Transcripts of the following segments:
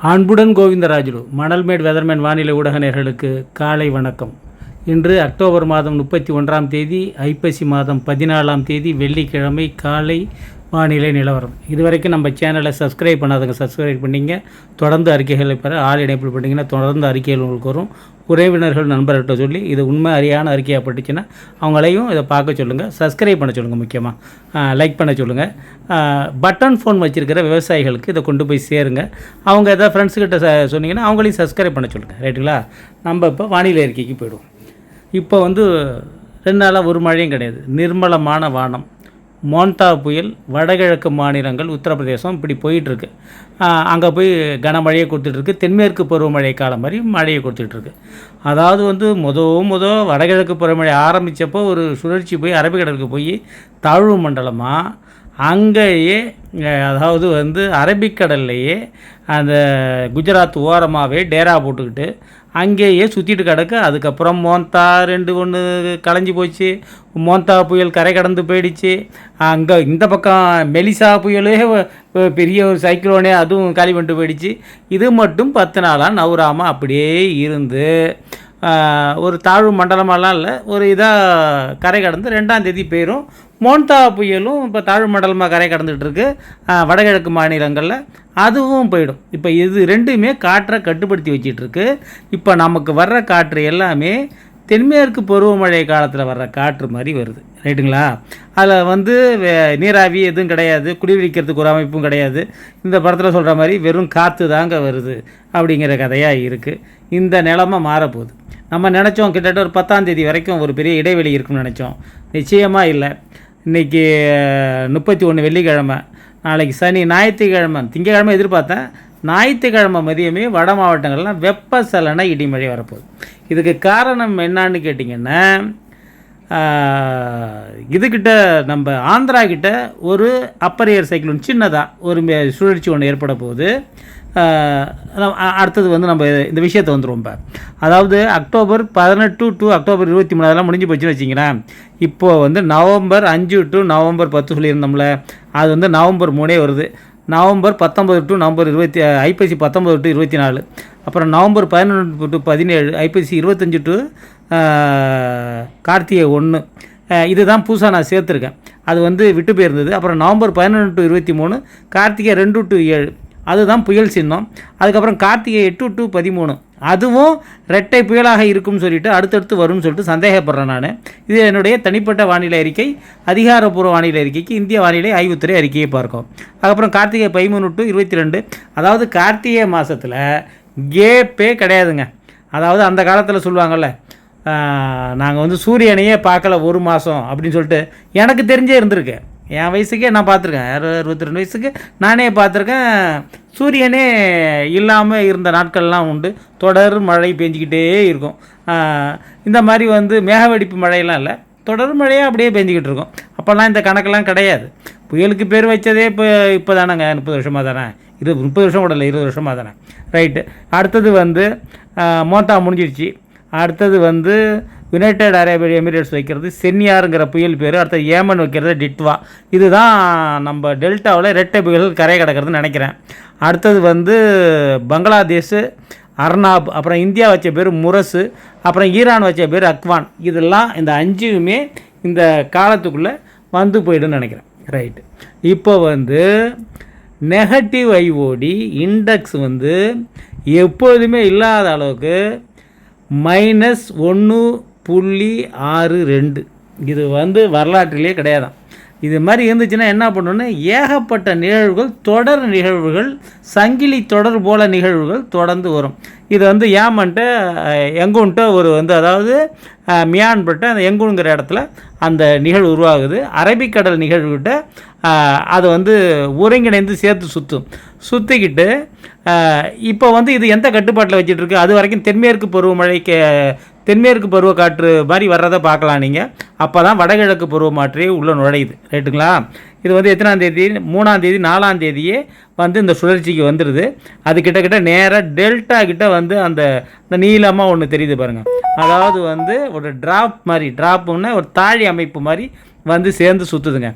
அன்புடன் கோவிந்தராஜுலு மணல்மேட் வெதர்மேன் வானிலை ஊடக நேர்களுக்கு காலை வணக்கம். இன்று அக்டோபர் மாதம் முப்பத்தி ஒன்றாம் தேதி ஐப்பசி மாதம் பதினாலாம் தேதி வெள்ளிக்கிழமை காலை வானிலை நிலவரம். இதுவரைக்கும் நம்ம சேனலை சப்ஸ்கிரைப் பண்ணாதவங்க சப்ஸ்கிரைப் பண்ணிங்க. தொடர்ந்து அறிக்கைகளை பெற ஆள் இணைப்பு பண்ணிங்கன்னா தொடர்ந்து அறிக்கைகள் உங்களுக்கு வரும். உறவினர்கள் நண்பர்கிட்ட சொல்லி இது உண்மை அறியான அறிக்கையாக பட்டுச்சுன்னா அவங்களையும் இதை பார்க்க சொல்லுங்கள் சப்ஸ்கிரைப் பண்ண சொல்லுங்கள் முக்கியமாக லைக் பண்ண சொல்லுங்கள் பட்டன் ஃபோன் வச்சுருக்கிற விவசாயிகளுக்கு இதை கொண்டு போய் சேருங்க. அவங்க எதாவது ஃப்ரெண்ட்ஸுக்கிட்ட ச சொன்னீங்கன்னா அவங்களையும் சப்ஸ்கிரைப் பண்ண சொல்லுங்கள் ரைட்டுங்களா நம்ம இப்போ வானிலை அறிக்கைக்கு போயிடுவோம். இப்போ வந்து ரெண்டு நாளாக ஒரு மழையும் கிடையாது. நிர்மலமான வானம். மோண்டா புயல் வடகிழக்கு மாநிலங்கள் உத்தரப்பிரதேசம் இப்படி போயிட்டுருக்கு. அங்கே போய் கனமழையை கொடுத்துட்ருக்கு தென்மேற்கு பருவமழை காலம் மாதிரி மழையை கொடுத்துட்ருக்கு அதாவது வந்து முத முத வடகிழக்கு பருவமழை ஆரம்பித்தப்போ ஒரு சுழற்சி போய் அரபிக்கடலுக்கு போய் தாழ்வு மண்டலமாக அங்கேயே அதாவது வந்து அரபிக்கடல்லையே அந்த குஜராத் ஓரமாகவே டேரா போட்டுக்கிட்டு அங்கேயே சுற்றிட்டு கிடக்கு. அதுக்கப்புறம் மோந்தா ரெண்டு ஒன்று களைஞ்சி போச்சு. மோந்தா புயல் கரை கடந்து போயிடுச்சு. அங்கே இந்த பக்கம் மெலிசா புயலே பெரிய ஒரு சைக்ளோனே அதுவும் காலி பண்ணிட்டு போயிடுச்சு. இது மட்டும் பத்து நாளாக நவுறாமல் அப்படியே இருந்து. ஒரு தாழ்வு மண்டலமாலாம் இல்லை. ஒரு இதாக கரை கடந்து ரெண்டாம் தேதி போயிடும் மோன்தா புயலும் இப்போ தாழ்வு மண்டலமாக கரை கடந்துகிட்டு இருக்கு வடகிழக்கு மாநிலங்களில் அதுவும் போயிடும். இப்போ இது ரெண்டுமே காற்றை கட்டுப்படுத்தி வச்சிட்ருக்கு இப்போ நமக்கு வர்ற காற்று எல்லாமே தென்மேற்கு பருவமழை காலத்தில் வர்ற காற்று மாதிரி வருது. ரைட்டுங்களா? அதில் வந்து நீராவி எதுவும் கிடையாது குடியிருக்கிறதுக்கு ஒரு அமைப்பும் கிடையாது. இந்த படத்தில் சொல்கிற மாதிரி வெறும் காற்று தாங்க வருது அப்படிங்கிற கதையாக இருக்குது இந்த நிலமை மாறப்போகுது. நம்ம நினச்சோம் கிட்டத்தட்ட ஒரு பத்தாம் தேதி வரைக்கும் ஒரு பெரிய இடைவெளி இருக்குன்னு நினச்சோம். நிச்சயமாக இல்லை. இன்றைக்கி முப்பத்தி ஒன்று வெள்ளிக்கிழமை நாளைக்கு சனி ஞாயிற்றுக்கிழமை திங்கக்கிழமை எதிர்பார்த்தேன். ஞாயிற்றுக்கிழமை மதியமே வட மாவட்டங்கள்லாம் வெப்பசலன இடிமழை வரப்போகுது. இதுக்கு காரணம் என்னன்னு கேட்டிங்கன்னா இதுக்கிட்ட நம்ம ஆந்திரா கிட்ட ஒரு அப்பர் ஏர் சைக்ளோன் சின்னதாக ஒரு மே- சுழற்சி ஒன்று ஏற்பட போகுது. அடுத்தது வந்து நம்ம இந்த விஷயத்தை வந்துடுவோம் இப்போ அதாவது அக்டோபர் பதினெட்டு டு அக்டோபர் இருபத்தி மூணு அதெல்லாம் முடிஞ்சு போச்சுன்னு வச்சிங்களேன் இப்போது வந்து நவம்பர் அஞ்சு டு நவம்பர் பத்து சொல்லியிருந்தோம்ல. அது வந்து நவம்பர் மூணே வருது. நவம்பர் பத்தொம்பது டு நவம்பர் இருபத்தி ஐப்பசி பத்தொம்பது டு இருபத்தி நாலு. அப்புறம் நவம்பர் பதினொன்று டு பதினேழு ஐப்பசி இருபத்தஞ்சி டு கார்த்திகை ஒன்று இதுதான் புதுசாக நான் சேர்த்துருக்கேன். அது வந்து விட்டு போயிருந்தது. அப்புறம் நவம்பர் பதினொன்று டு இருபத்தி மூணு கார்த்திகை ரெண்டு டு ஏழு. அதுதான் புயல் சின்னம். அதுக்கப்புறம் கார்த்திகை எட்டு டு பதிமூணு. அதுவும் ரெட்டை புயலாக இருக்கும்னு சொல்லிட்டு அடுத்தடுத்து வரும்னு சொல்லிட்டு சந்தேகப்படுறேன் நான். இது என்னுடைய தனிப்பட்ட வானிலை அறிக்கை அதிகாரப்பூர்வ வானிலை அறிக்கைக்கு இந்திய வானிலை ஆய்வுத்துறை அறிக்கையை பார்க்கும். அதுக்கப்புறம் கார்த்திகை பதிமூணு டு இருபத்தி ரெண்டு அதாவது கார்த்திகை மாதத்தில் கேப்பே கிடையாதுங்க. அதாவது அந்த காலத்தில் சொல்லுவாங்கள்ல நாங்கள் வந்து சூரியனையே பார்க்கல ஒரு மாதம் அப்படின்னு சொல்லிட்டு எனக்கு தெரிஞ்சே இருந்திருக்கேன் என் வயசுக்கே நான் பார்த்துருக்கேன். அறுபத்தி ரெண்டு வயசுக்கு நானே பார்த்துருக்கேன். சூரியனே இல்லாமல் இருந்த நாட்கள்லாம் உண்டு. தொடர் மழை பெஞ்சிக்கிட்டே இருக்கும். இந்த மாதிரி வந்து மேகவெடிப்பு மழையெல்லாம் இல்லை. தொடர் மழையாக அப்படியே பெஞ்சிக்கிட்டு இருக்கும். அப்போல்லாம் இந்த கணக்கெல்லாம் கிடையாது. புயலுக்கு பேர் வச்சதே இப்போ இப்போ தானேங்க. முப்பது வருஷமாக தானே? இருபது முப்பது வருஷம் கூட இல்லை இருபது வருஷமாக தானே? ரைட்டு. அடுத்தது வந்து மோட்டா மோத்தா முடிஞ்சிடுச்சு. அடுத்தது வந்து யுனைடெட் அரேப் எமிரேட்ஸ் வைக்கிறது சென்னியாருங்கிற புயல் பேர் அடுத்தது ஏமன் வைக்கிறது டிட்வா. இதுதான் நம்ம டெல்டாவில் ரெட்டை புயல்கள் கரை கிடக்கிறதுன்னு நினைக்கிறேன். அடுத்தது வந்து பங்களாதேஷ் அர்னாப் அப்புறம் இந்தியா வச்ச பேர் முரசு அப்புறம் ஈரான் வச்ச பேர் அக்வான். இதெல்லாம் இந்த அஞ்சுமே இந்த காலத்துக்குள்ளே வந்து போயிடுன்னு நினைக்கிறேன். ரைட்டு இப்போ வந்து நெகட்டிவ் ஐஓடி இண்டெக்ஸ் வந்து எப்போதுமே இல்லாத அளவுக்கு மைனஸ் ஒன்று புள்ளி ஆறு ரெண்டு. இது வந்து வரலாற்றிலே கிடையாதான் இது மாதிரி இருந்துச்சுன்னா என்ன பண்ணணும்னா ஏகப்பட்ட நிகழ்வுகள் தொடர் நிகழ்வுகள் சங்கிலி தொடர் போல நிகழ்வுகள் தொடர்ந்து வரும். இது வந்து ஏமன்ட்டு எங்குன்ட்டு ஒரு வந்து அதாவது மியான்பட்டு அந்த எங்குங்கிற இடத்துல அந்த நிகழ்வு உருவாகுது. அரபிக்கடல் நிகழ்வுகிட்ட அது வந்து ஒருங்கிணைந்து சேர்த்து சுற்றும் சுற்றிக்கிட்டு இப்போ வந்து இது எந்த கட்டுப்பாட்டில் வச்சுட்டு இருக்கு அது வரைக்கும் தென்மேற்கு பருவமழைக்கு தென்மேற்கு பருவக்காற்று மாதிரி வர்றதை பார்க்கலாம் நீங்கள் அப்போ தான் வடகிழக்கு பருவமாற்றே உள்ளே நுழையுது. ரைட்டுங்களா இது வந்து எத்தனாம் தேதி? மூணாம் தேதி நாலாம் தேதியே வந்து இந்த சுழற்சிக்கு வந்துடுது அது கிட்டக்கிட்ட நேராக டெல்டா கிட்ட வந்து அந்த இந்த நீளமாக ஒன்று தெரியுது பாருங்கள் அதாவது வந்து ஒரு ட்ராப் மாதிரி டிராப்புன்னா ஒரு தாழி அமைப்பு மாதிரி வந்து சேர்ந்து சுற்றுதுங்க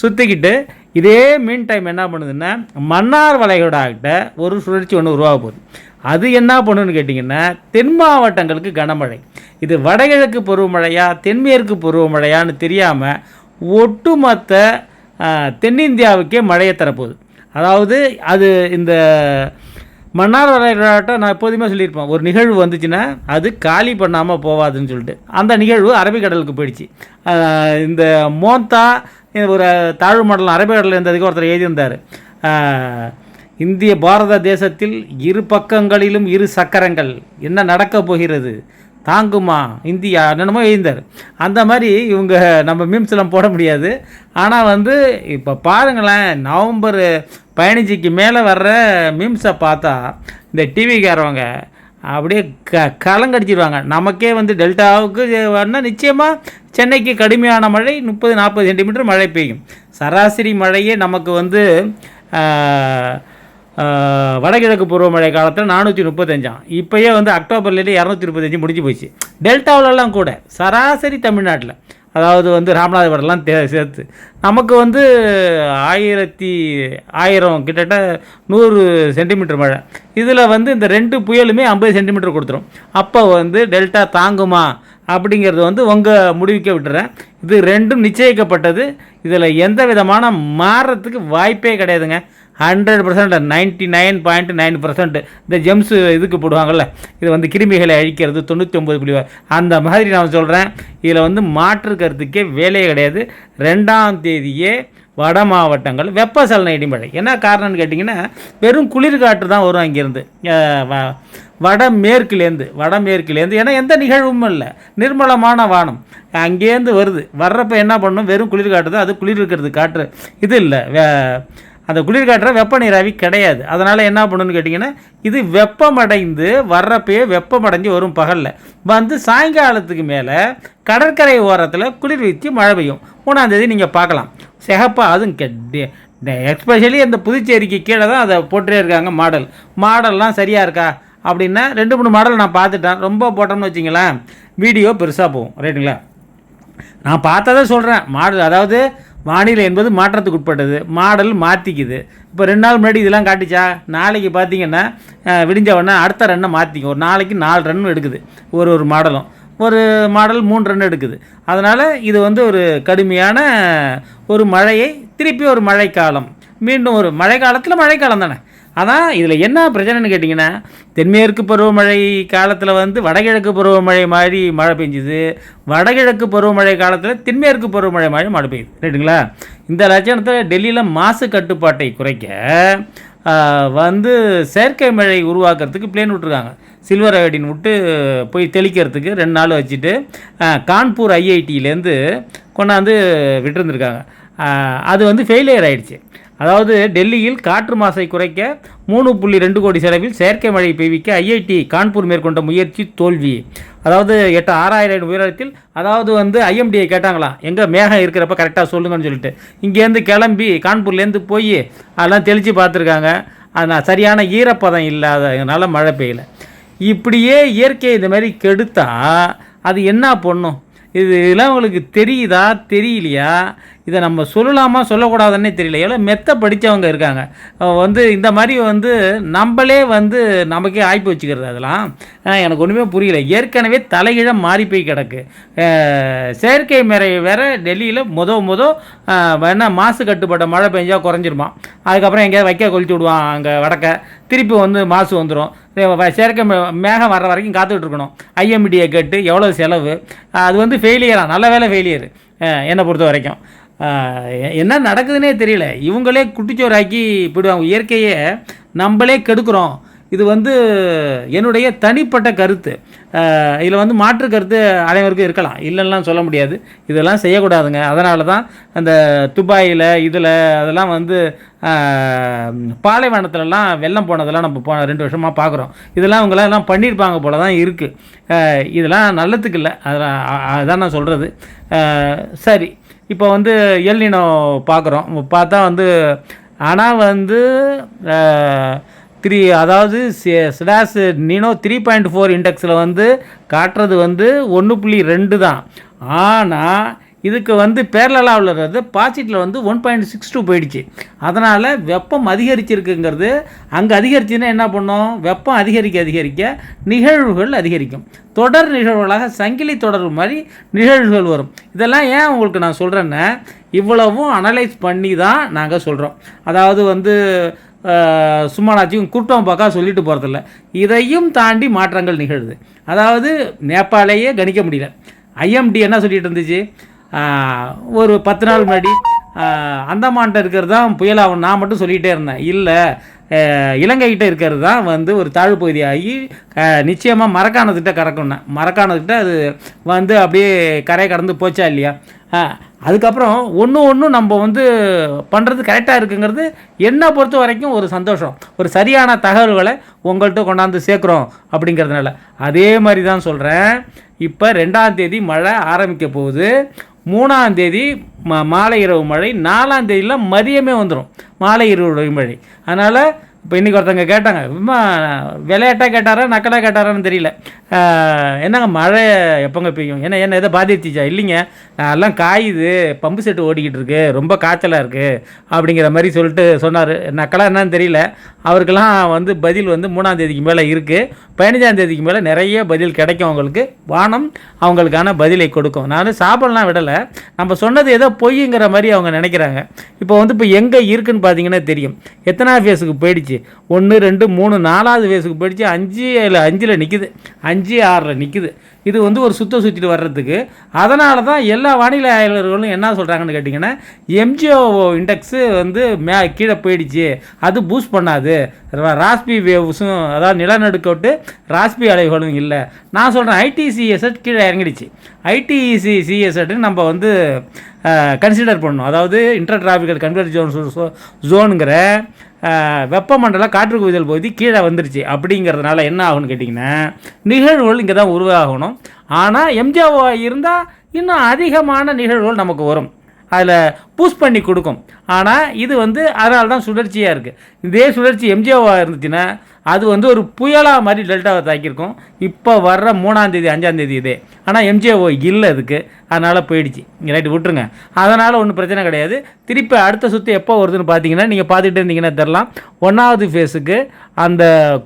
சுற்றிக்கிட்டு இதே மீன் டைம் என்ன பண்ணுதுன்னா மன்னார் வளைகுடாக்கிட்ட ஒரு சுழற்சி ஒன்று உருவாக போகுது. அது என்ன பண்ணுன்னு கேட்டிங்கன்னா தென் மாவட்டங்களுக்கு கனமழை. இது வடகிழக்கு பருவமழையா தென்மேற்கு பருவமழையான்னு தெரியாமல் ஒட்டுமொத்த தென்னிந்தியாவுக்கே மழையை தரப்போகுது. அதாவது அது இந்த மன்னார் வளைகுடாட்ட நான் எப்போதுமே சொல்லியிருப்பேன் ஒரு நிகழ்வு வந்துச்சுன்னா அது காலி பண்ணாமல் போவாதுன்னு சொல்லிட்டு. அந்த நிகழ்வு அரபிக்கடலுக்கு போயிடுச்சு. இந்த மோந்தா ஒரு தாழ்வு மண்டலம் அரபிக்கடலில் இருந்ததுக்கு ஒருத்தர் எழுதியிருந்தார். இந்திய பாரத தேசத்தில் இரு பக்கங்களிலும் இரு சக்கரங்கள். என்ன நடக்கப் போகிறது? தாங்குமா? இந்தியா? என்னென்னமோ எழுந்தார். அந்த மாதிரி இவங்க நம்ம மீம்ஸ்லாம் போட முடியாது. ஆனால் வந்து இப்போ பாருங்களேன் நவம்பர் பதினஞ்சுக்கு மேலே வர்ற மீம்ஸை பார்த்தா இந்த டிவிக்காரவங்க அப்படியே க கலங்கடிச்சிடுவாங்க நமக்கே வந்து டெல்டாவுக்கு வேணால் நிச்சயமாக சென்னைக்கு கடுமையான மழை முப்பது நாற்பது சென்டிமீட்டர் மழை பெய்யும். சராசரி மழையே நமக்கு வந்து வடகிழக்கு பருவமழை காலத்தில் நானூற்றி முப்பத்தஞ்சாம். இப்போயே வந்து அக்டோபர்லேயே இரநூத்தி முப்பத்தஞ்சு முடிஞ்சு போச்சு. டெல்டாவிலலாம் கூட சராசரி தமிழ்நாட்டில் அதாவது வந்து ராமநாதபுரம்லாம் தே சேர்த்து. நமக்கு வந்து ஆயிரத்தி ஆயிரம் கிட்டத்தட்ட நூறு சென்டிமீட்டர் மழை. இதில் வந்து இந்த ரெண்டு புயலுமே ஐம்பது சென்டிமீட்டர் கொடுத்துரும். அப்போ வந்து டெல்டா தாங்குமா அப்படிங்கிறது வந்து உங்கள் முடிவுக்கே விட்டுறேன். இது ரெண்டும் நிச்சயிக்கப்பட்டது. இதில் எந்த விதமான மாறுறதுக்கு வாய்ப்பே கிடையாதுங்க. Hundred percent ninety nine point nine percent இந்த ஜெம்ஸ் இதுக்கு போடுவாங்கள்ல இது வந்து கிருமிகளை அழிக்கிறது தொண்ணூற்றி ஒம்பது புள்ளி அந்த மாதிரி நான் சொல்கிறேன் இதில் வந்து மாற்று கருத்துக்கே வேலையே கிடையாது. ரெண்டாம் தேதியே வட மாவட்டங்கள் வெப்பசலன இடிமழை. என்ன காரணம்னு கேட்டிங்கன்னா வெறும் குளிர்காற்று தான் வரும் அங்கேருந்து. வடமேற்குலேருந்து வ- வடமேற்குலேருந்து ஏன்னா எந்த நிகழ்வும் இல்லை. நிர்மலமான வானம் அங்கேருந்து வருது. வர்றப்ப என்ன பண்ணணும் வெறும் குளிர்காற்று தான். அது குளிர் இருக்கிறது காற்று. இது இல்லை. வே- அந்த குளிர்காற்ற வெப்ப நீராவி கிடையாது. அதனால் என்ன பண்ணணும்னு கேட்டிங்கன்னா இது வெப்பமடைந்து வர்றப்பயே வெப்பமடைஞ்சு வரும் பகலில். வந்து சாயங்காலத்துக்கு மேலே கடற்கரை ஓரத்தில் குளிர் வீச்சு மழை பெய்யும். மூணாந்தேதி நீங்கள் பார்க்கலாம். சிகப்பாக அதுவும் கெட்டி எஸ்பெஷலி அந்த புதுச்சேரிக்கு கீழே தான் அதை போட்டுட்டே இருக்காங்க மாடல். மாடல்லாம் சரியாக இருக்கா? அப்படின்னா ரெண்டு மூணு மாடல் நான் பார்த்துட்டேன். ரொம்ப போட்டோம்னு வச்சிங்களேன். வீடியோ பெருசாக போகும். ரைட்டுங்களா? நான் பார்த்ததை சொல்கிறேன் மாடல் அதாவது வானிலை என்பது மாற்றத்துக்கு உட்பட்டது. மாடல் மாற்றிக்குது இப்போ ரெண்டு நாள் முன்னாடி இதெல்லாம் காட்டிச்சா? நாளைக்கு பார்த்தீங்கன்னா விடிஞ்ச உடனே அடுத்த ரன்னை மாற்றிக்கும் ஒரு நாளைக்கு நாலு ரன் எடுக்குது. ஒரு ஒரு மாடலும். ஒரு மாடல் மூணு ரன் எடுக்குது. அதனால் இது வந்து ஒரு கடுமையான ஒரு மழையை திருப்பி ஒரு மழைக்காலம். மீண்டும் ஒரு மழைக்காலத்தில் மழைக்காலம் தானே? ஆனால் இதில் என்ன பிரச்சனைன்னு கேட்டிங்கன்னா தென்மேற்கு பருவமழை காலத்தில் வந்து வடகிழக்கு பருவமழை மாதிரி மழை பெஞ்சுது. வடகிழக்கு பருவமழை காலத்தில் தென்மேற்கு பருவமழை மாதிரி மழை பெய்யுது. ரைட்டுங்களா இந்த லட்சணத்தில் டெல்லியில் மாசு கட்டுப்பாட்டை குறைக்க வந்து செயற்கை மழை உருவாக்குறதுக்கு பிளேன் விட்டுருக்காங்க. சில்வர் அயோடின் விட்டு போய் தெளிக்கிறதுக்கு ரெண்டு நாள் வச்சுட்டு கான்பூர் ஐஐடியிலேருந்து கொண்டாந்து விட்டுருந்துருக்காங்க. அது வந்து ஃபெயிலியர் ஆகிடுச்சு அதாவது டெல்லியில் காற்று மாசை குறைக்க மூணு புள்ளி ரெண்டு கோடி செலவில் செயற்கை மழை பெய்விக்க ஐஐடி கான்பூர் மேற்கொண்ட முயற்சி தோல்வி. அதாவது எட்டு ஆறாயிரம் உயரத்தில் அதாவது வந்து ஐஎம்டியை கேட்டாங்களா? எங்கே மேகம் இருக்கிறப்ப கரெக்டாக சொல்லுங்கன்னு சொல்லிட்டு. இங்கேருந்து கிளம்பி கான்பூர்லேருந்து போய் அதெல்லாம் தெளித்து பார்த்துருக்காங்க. ஆனால் சரியான ஈரப்பதம் இல்லாததுனால மழை பெய்யல. இப்படியே இயற்கை இந்த மாதிரி கெடுத்தா அது என்ன பண்ணும்? இது இதெல்லாம் உங்களுக்கு தெரியுதா? தெரியலையா? இதை நம்ம சொல்லலாமா சொல்லக்கூடாதுன்னே தெரியல. எவ்வளோ மெத்த படித்தவங்க இருக்காங்க. வந்து இந்த மாதிரி வந்து நம்மளே வந்து நமக்கே ஆய்ப்பு வச்சுக்கிறது அதெல்லாம் எனக்கு ஒன்றுமே புரியல. ஏற்கனவே தலைகீழ மாறி போய் கிடக்கு. செயற்கை முறை வேற டெல்லியில் முத முத வேணால் மாசு கட்டுப்பட்ட மழை பெஞ்சால் குறைஞ்சிருமா? அதுக்கப்புறம் எங்கேயாவது வைக்க கொளுத்தி விடுவான் அங்கே வடக்க. திருப்பி வந்து மாசு வந்துடும் செயற்கை மே- மேகம் வர்ற வரைக்கும் காத்துக்கிட்டு இருக்கணும். ஐஎம்டியை கேட்டு எவ்வளோ செலவு? அது வந்து ஃபெயிலியராக நல்ல வேலை ஃபெயிலியர் என்னை பொறுத்த வரைக்கும். என்ன நடக்குதுன்னே தெரியல. இவங்களே குட்டிச்சோறாக்கி போயிடுவாங்க. இயற்கையை நம்மளே கெடுக்கிறோம். இது வந்து என்னுடைய தனிப்பட்ட கருத்து. இதில் வந்து மாற்று கருத்து அனைவருக்கும் இருக்கலாம். இல்லைன்னா சொல்ல முடியாது. இதெல்லாம் செய்யக்கூடாதுங்க. அதனால தான் அந்த துபாயில் இதில் அதெல்லாம் வந்து பாலைவனத்துலலாம் வெள்ளம் போனதெல்லாம் நம்ம போன ரெண்டு வருஷமாக பார்க்குறோம் இதெல்லாம் இவங்களாம் எல்லாம் பண்ணியிருப்பாங்க போல தான் இருக்குது இதெல்லாம் நல்லதுக்கு இல்லை. அதெல்லாம் அதான் நான் சொல்கிறது சரி. இப்போ வந்து எல்லினோ பார்க்குறோம். பார்த்தா வந்து ஆனால் வந்து த்ரீ அதாவது ஸ்டாஸ் நினோ த்ரீ பாயிண்ட் ஃபோர் இண்டெக்ஸில் வந்து காட்டுறது வந்து ஒன்று புள்ளி ரெண்டு தான். ஆனால் இதுக்கு வந்து பேரலாக உள்ளது. பாசிட்டில் வந்து ஒன் பாயிண்ட் சிக்ஸ் டூ போயிடுச்சு. அதனால் வெப்பம் அதிகரிச்சிருக்குங்கிறது அங்கே அதிகரிச்சுன்னா என்ன பண்ணும்? வெப்பம் அதிகரிக்க அதிகரிக்க நிகழ்வுகள் அதிகரிக்கும். தொடர் நிகழ்வுகளாக சங்கிலி தொடர் மாதிரி நிகழ்வுகள் வரும். இதெல்லாம் ஏன் உங்களுக்கு நான் சொல்கிறேன்னா இவ்வளவும் அனலைஸ் பண்ணி தான் நாங்கள் சொல்கிறோம் அதாவது வந்து சும்மா நாச்சும் குருட்டம் பார்க்கா சொல்லிட்டு போகிறதில்ல இதையும் தாண்டி மாற்றங்கள் நிகழுது. அதாவது நேபாளையே கணிக்க முடியல. ஐஎம்டி என்ன சொல்லிட்டு இருந்துச்சு? ஒரு பத்து நாள் முன்னாடி அந்தமான்கிட்ட இருக்கிறது தான் புயலாகும் நான் மட்டும் சொல்லிகிட்டே இருந்தேன். இல்லை இலங்கைக்கிட்ட இருக்கிறது தான் வந்து ஒரு தாழ்வு பகுதியாகி நிச்சயமாக மரக்காணத்துக்கிட்ட கறக்கும்னேன் மரக்காணத்துக்கிட்ட அது வந்து அப்படியே கரை கடந்து போச்சா இல்லையா? அதுக்கப்புறம் ஒன்று ஒன்றும் நம்ம வந்து பண்ணுறது கரெக்டாக இருக்குங்கிறது என்னை பொறுத்த வரைக்கும் ஒரு சந்தோஷம். ஒரு சரியான தகவல்களை உங்கள்கிட்ட கொண்டாந்து சேர்க்குறோம் அப்படிங்கிறதுனால. அதே மாதிரி தான் சொல்கிறேன் இப்போ ரெண்டாம் தேதி மழை ஆரம்பிக்க போகுது. மூணாம் தேதி மாலை இரவு மழை நாலாம் தேதியில் மதியமே வந்துடும் மாலை இரவு மழை அதனால் இப்போ இன்றைக்கி ஒருத்தங்க கேட்டாங்க சும்மா விளையாட்டாக கேட்டாரா நக்கலாக கேட்டாரான்னு தெரியல. என்னங்க மழை எப்போங்க பெய்யும்? ஏன்னா என்ன எதை பாதிச்சிச்சா? இல்லைங்க. நான் எல்லாம் காயுது. பம்பு செட்டு ஓடிக்கிட்டு இருக்கு. ரொம்ப காய்ச்சலாக இருக்குது அப்படிங்கிற மாதிரி சொல்லிட்டு சொன்னார். நக்கலாக என்னன்னு தெரியல. அவருக்கெல்லாம் வந்து பதில் வந்து மூணாம் தேதிக்கு மேலே இருக்குது பதினஞ்சாம் தேதிக்கு மேலே நிறைய பதில் கிடைக்கும் அவங்களுக்கு. வானம் அவங்களுக்கான பதிலை கொடுக்கும். நான் சாப்பிடலாம் விடலை. நம்ம சொன்னது ஏதோ பொய்ங்கிற மாதிரி அவங்க நினைக்கிறாங்க. இப்போ வந்து இப்போ எங்கே இருக்குன்னு பார்த்தீங்கன்னா தெரியும். எத்தனா ஃபேஸுக்கு போயிடுச்சு? ஒன்று ரெண்டு மூணு நாலாவது வயசுக்கு போயிடுச்சு அஞ்சு இல்லை அஞ்சில் நிற்கிது அஞ்சு ஆறில் நிற்கிது இது வந்து ஒரு சுத்த சுற்றிட்டு வர்றதுக்கு. அதனால தான் எல்லா வானிலை ஆய்வாளர்களும் என்ன சொல்கிறாங்கன்னு கேட்டிங்கன்னா எம்ஜிஓ இண்டெக்ஸு வந்து மே கீழே போயிடுச்சு. அது பூஸ்ட் பண்ணாது. ராஸ்பி வேவ்ஸும் அதாவது நிலநடுக்கோட்டு ராஸ்பி அலைகளும் இல்லை. நான் சொல்கிறேன் ஐடிசிஎஸ்எட் கீழே இறங்கிடுச்சு. ஐடிசி சிஎஸ்எட்னு நம்ம வந்து கன்சிடர் பண்ணணும். அதாவது இன்டர் டிராஃபிக்கல் கன்வெர்ட் ஜோன் ஜோனுங்கிற வெப்பமண்டல காற்று குவிதல் பகுதி கீழே வந்துருச்சு. அப்படிங்கிறதுனால என்ன ஆகும்னு கேட்டிங்கன்னா நிகழ்வுகள் இங்கே தான் உருவாகணும். ஆனால் எம்ஜிஓ இருந்தால் இன்னும் அதிகமான நிகழ்வுகள் நமக்கு வரும். அதில் பூஸ் பண்ணி கொடுக்கும். ஆனால் இது வந்து அதனால தான் சுழற்சியாக இருக்குது இதே சுழற்சி எம்ஜிஓவாக இருந்துச்சுன்னா அது வந்து ஒரு புயலாக மாதிரி டெல்டாவை தாக்கியிருக்கும். இப்போ வர்ற மூணாந்தேதி அஞ்சாந்தேதி இதே. ஆனால் எம்ஜிஓ இல்லை அதுக்கு. அதனால் போயிடுச்சு. ரைட்டு விட்டுருங்க. அதனால் ஒன்றும் பிரச்சனை கிடையாது. திருப்பி அடுத்த சுற்று எப்போ வருதுன்னு பார்த்தீங்கன்னா நீங்கள் பார்த்துட்டு இருந்தீங்கன்னா தெரிலாம். ஒன்றாவது ஃபேஸுக்கு அந்த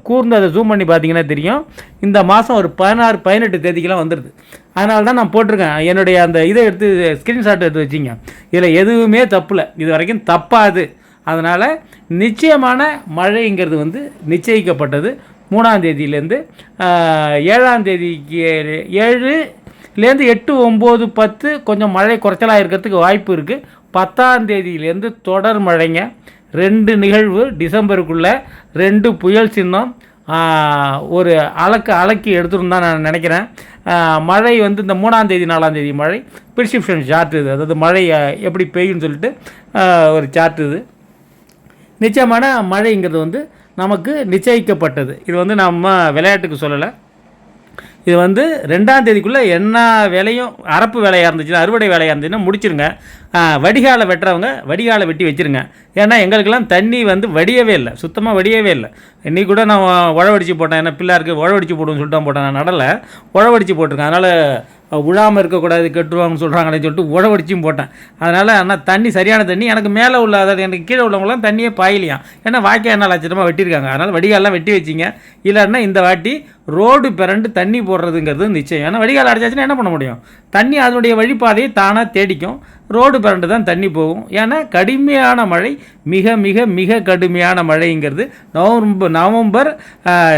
கூர்ந்து அதை ஜூம் பண்ணி பார்த்தீங்கன்னா தெரியும். இந்த மாதம் ஒரு பதினாறு பதினெட்டு தேதிக்கெல்லாம் வந்துடுது அதனால தான் நான் போட்டிருக்கேன். என்னுடைய அந்த இதை எடுத்து ஸ்க்ரீன்ஷாட் எடுத்து வச்சிங்க. இதில் எதுவுமே தப்பில்லை இது வரைக்கும் தப்பாது. அதனால் நிச்சயமான மழைங்கிறது வந்து நிச்சயிக்கப்பட்டது. மூணாம் தேதியிலேருந்து ஏழாம் தேதிக்கு ஏழுலேருந்து எட்டு ஒம்பது பத்து கொஞ்சம் மழை குறைச்சலாக இருக்கிறதுக்கு வாய்ப்பு இருக்குது பத்தாம் தேதியிலேருந்து தொடர் மழைங்க. ரெண்டு நிகழ்வு டிசம்பருக்குள்ளே ரெண்டு புயல் சின்னம் ஒரு அலக்கு அலக்கி எடுத்துரும் தான் நான் நினைக்கிறேன். மழை வந்து இந்த மூணாம் தேதி நாலாம் தேதி மழை. பிரிசிப்ஷன் சார்ட் இது. அதாவது மழை எப்படி பெய்யும்னு சொல்லிட்டு ஒரு சார்ட் இது. நிச்சயமான மழைங்கிறது வந்து நமக்கு நிச்சயிக்கப்பட்டது. இது வந்து நம்ம விளையாட்டுக்கு சொல்லலை. இது வந்து ரெண்டாம் தேதிக்குள்ளே என்ன வேலையும் அரப்பு வேலையாக இருந்துச்சுன்னா அறுவடை வேலையாக இருந்துச்சுன்னா முடிச்சிருங்க. வடிகாலை வெட்டுறவங்க வடிகாலை வெட்டி வச்சிருங்க. ஏன்னா எங்களுக்கெல்லாம் தண்ணி வந்து வடியவே இல்லை. சுத்தமாக வடியவே இல்லை. இன்றைக்கி கூட நான் உழவடிச்சு போட்டேன். ஏன்னா பிள்ளாருக்கு உழவடிச்சு போடுன்னு சொல்லிட்டு போட்டேன். நான் நடலை. உழவடிச்சு போட்டிருக்கேன். அதனால் உழாமல் இருக்கக்கூடாது கெட்டுருவாங்கன்னு சொல்கிறாங்களேன்னு சொல்லிட்டு உழவடிச்சும் போட்டேன். அதனால் ஆனால் தண்ணி சரியான தண்ணி எனக்கு மேலே உள்ள அதாவது எனக்கு கீழே உள்ளவங்களாம் தண்ணியே பாயிலையாம். ஏன்னா வாய்க்கால் என்ன லட்சணமாக வெட்டியிருக்காங்க. அதனால் வடிகாலெலாம் வெட்டி வச்சிங்க. இல்லைன்னா இந்த வாட்டி ரோடு பிறண்டு தண்ணி போடுறதுங்கிறது நிச்சயம். ஏன்னா வடிகால் அடைச்சாச்சுன்னா என்ன பண்ண முடியும்? தண்ணி அதனுடைய வழிபாதையை தானாக தேடிக்கும். ரோடு பிறண்டு தான் தண்ணி போகும். ஏன்னா கடுமையான மழை மிக மிக மிக கடுமையான மழைங்கிறது நவம்பர் நவம்பர்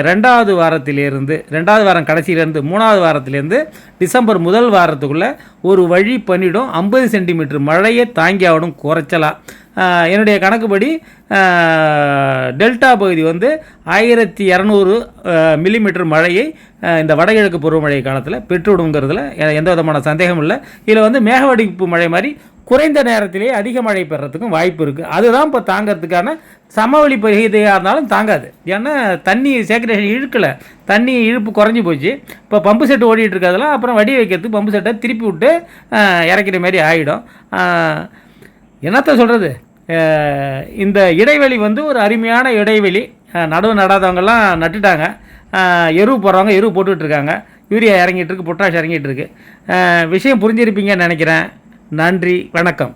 ரெண்டாவது வாரத்திலேருந்து ரெண்டாவது வாரம் கடைசியிலேருந்து மூணாவது வாரத்திலேருந்து டிசம்பர் முதல் வாரத்துக்குள்ளே ஒரு வழி பண்ணிடும் ஐம்பது சென்டிமீட்டர் மழையை தாங்கி ஆகணும் குறைச்சலாம் என்னுடைய கணக்குப்படி டெல்டா பகுதி வந்து ஆயிரத்தி இரநூறு மில்லிமீட்டர் மழையை இந்த வடகிழக்கு பருவமழை காலத்தில் பெற்றுவிடுங்கிறதுல எந்த விதமான சந்தேகம் இல்லை. இதில் வந்து மேகவடிப்பு மழை மாதிரி குறைந்த நேரத்திலேயே அதிக மழை பெறத்துக்கும் வாய்ப்பு இருக்குது அதுதான் இப்போ தாங்கிறதுக்கான சமவெளி பகுதியாக இருந்தாலும் தாங்காது. ஏன்னா தண்ணி சேக்ரேஷன் இழுக்கலை. தண்ணி இழுப்பு குறைஞ்சி போச்சு. இப்போ பம்பு செட்டு ஓடிட்டு இருக்கிறதெல்லாம் அப்புறம் வடி வைக்கிறதுக்கு பம்பு செட்டை திருப்பி விட்டு இறக்கிற மாதிரி ஆகிடும் என்னத்த சொல்கிறது இந்த இடைவெளி வந்து ஒரு அருமையான இடைவெளி. நடவு நடாதவங்கெல்லாம் நட்டுட்டாங்க. எருவு போடுறவங்க எருவு போட்டுக்கிட்டு இருக்காங்க யூரியா இறங்கிட்டு இருக்கு பொட்டாஷ் இறங்கிட்டு இருக்கு விஷயம் புரிஞ்சிருப்பீங்கன்னு நினைக்கிறேன். நன்றி வணக்கம்.